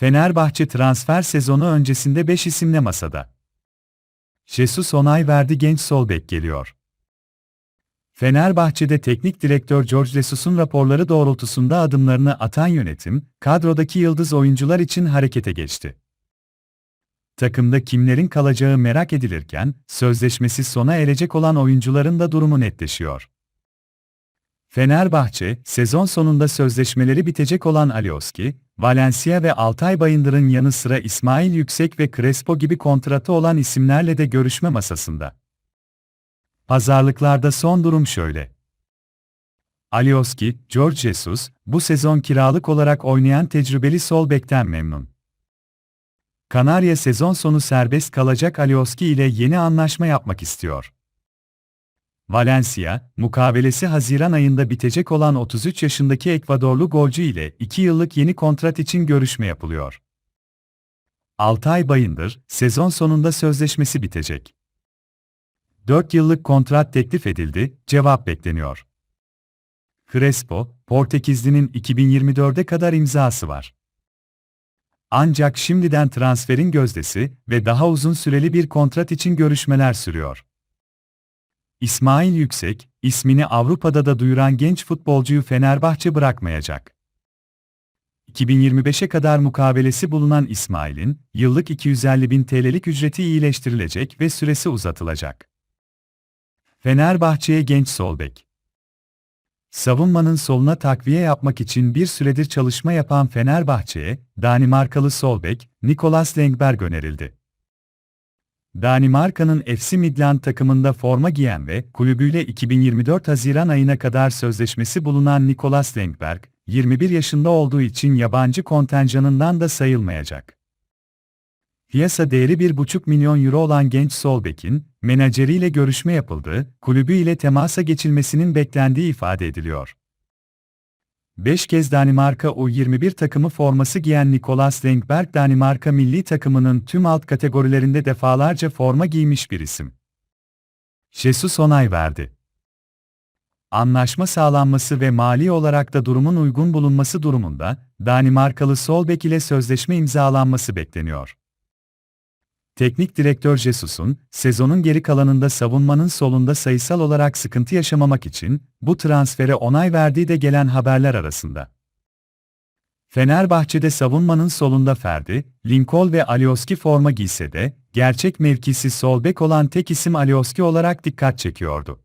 Fenerbahçe transfer sezonu öncesinde 5 isimle masada. Jesus onay verdi genç sol bek geliyor. Fenerbahçe'de teknik direktör George Jesus'un raporları doğrultusunda adımlarını atan yönetim, kadrodaki yıldız oyuncular için harekete geçti. Takımda kimlerin kalacağı merak edilirken, sözleşmesi sona erecek olan oyuncuların da durumu netleşiyor. Fenerbahçe, sezon sonunda sözleşmeleri bitecek olan Alioski, Valencia ve Altay Bayındır'ın yanı sıra İsmail Yüksek ve Crespo gibi kontratı olan isimlerle de görüşme masasında. Pazarlıklarda son durum şöyle. Alioski, George Jesus, bu sezon kiralık olarak oynayan tecrübeli sol bekten memnun. Kanarya sezon sonu serbest kalacak Alioski ile yeni anlaşma yapmak istiyor. Valencia, mukavelesi Haziran ayında bitecek olan 33 yaşındaki Ekvadorlu golcü ile 2 yıllık yeni kontrat için görüşme yapılıyor. Altay Bayındır, sezon sonunda sözleşmesi bitecek. 4 yıllık kontrat teklif edildi, cevap bekleniyor. Crespo, Portekizli'nin 2024'e kadar imzası var. Ancak şimdiden transferin gözdesi ve daha uzun süreli bir kontrat için görüşmeler sürüyor. İsmail Yüksek, ismini Avrupa'da da duyuran genç futbolcuyu Fenerbahçe bırakmayacak. 2025'e kadar mukavelesi bulunan İsmail'in, yıllık 250 bin TL'lik ücreti iyileştirilecek ve süresi uzatılacak. Fenerbahçe'ye genç sol bek. Savunmanın soluna takviye yapmak için bir süredir çalışma yapan Fenerbahçe'ye, Danimarkalı sol bek, Nicolas Lengberg önerildi. Danimarka'nın FC Midland takımında forma giyen ve kulübüyle 2024 Haziran ayına kadar sözleşmesi bulunan Nicolas Lengberg, 21 yaşında olduğu için yabancı kontenjanından da sayılmayacak. Piyasa değeri 1,5 milyon euro olan genç sol bekin, menajeriyle görüşme yapıldı, kulübü ile temasa geçilmesinin beklendiği ifade ediliyor. 5 kez Danimarka U21 takımı forması giyen Nicolas Lengberg Danimarka milli takımının tüm alt kategorilerinde defalarca forma giymiş bir isim. Jesus onay verdi. Anlaşma sağlanması ve mali olarak da durumun uygun bulunması durumunda, Danimarkalı sol bek ile sözleşme imzalanması bekleniyor. Teknik direktör Jesus'un, sezonun geri kalanında savunmanın solunda sayısal olarak sıkıntı yaşamamak için, bu transfere onay verdiği de gelen haberler arasında. Fenerbahçe'de savunmanın solunda Ferdi, Lincoln ve Alioski forma giyse de, gerçek mevkisi sol bek olan tek isim Alioski olarak dikkat çekiyordu.